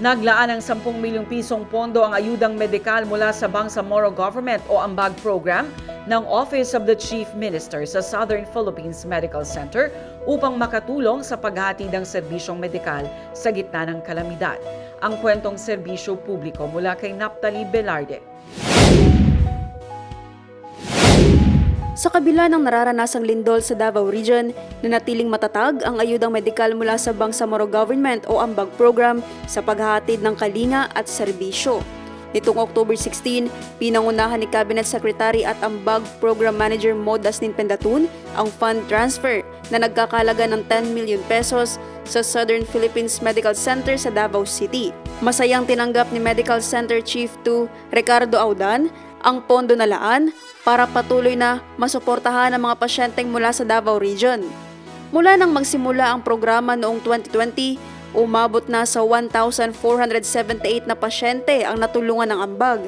Naglaan ng 10 milyong pisong pondo ang ayudang medikal mula sa Bangsamoro Government o Ambag Program ng Office of the Chief Minister sa Southern Philippines Medical Center upang makatulong sa paghatid ng serbisyong medikal sa gitna ng kalamidad. Ang kwentong serbisyo publiko mula kay Naptali Velarde. Sa kabila ng nararanasang lindol sa Davao Region, nanatiling matatag ang ayudang medikal mula sa Bangsamoro Government o Ambag Program sa paghahatid ng kalinga at serbisyo. Nitong October 16, pinangunahan ni Cabinet Secretary at Ambag Program Manager Modas Pendatun ang fund transfer na nagkakalaga ng 10 million pesos sa Southern Philippines Medical Center sa Davao City. Masayang tinanggap ni Medical Center Chief 2 Ricardo Audan ang pondo na laan para patuloy na masuportahan ang mga pasyenteng mula sa Davao Region. Mula nang magsimula ang programa noong 2020, umabot na sa 1,478 na pasyente ang natulungan ng ambag.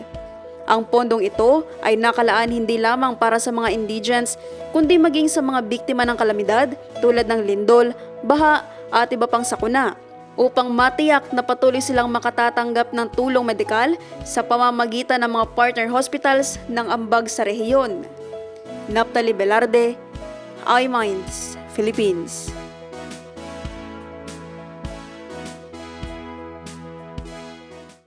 Ang pondong ito ay nakalaan hindi lamang para sa mga indigents, kundi maging sa mga biktima ng kalamidad tulad ng lindol, baha at iba pang sakuna upang matiyak na patuloy silang makatatanggap ng tulong medikal sa pamamagitan ng mga partner hospitals ng ambag sa rehiyon. Naptali Velarde, iMinds, Philippines.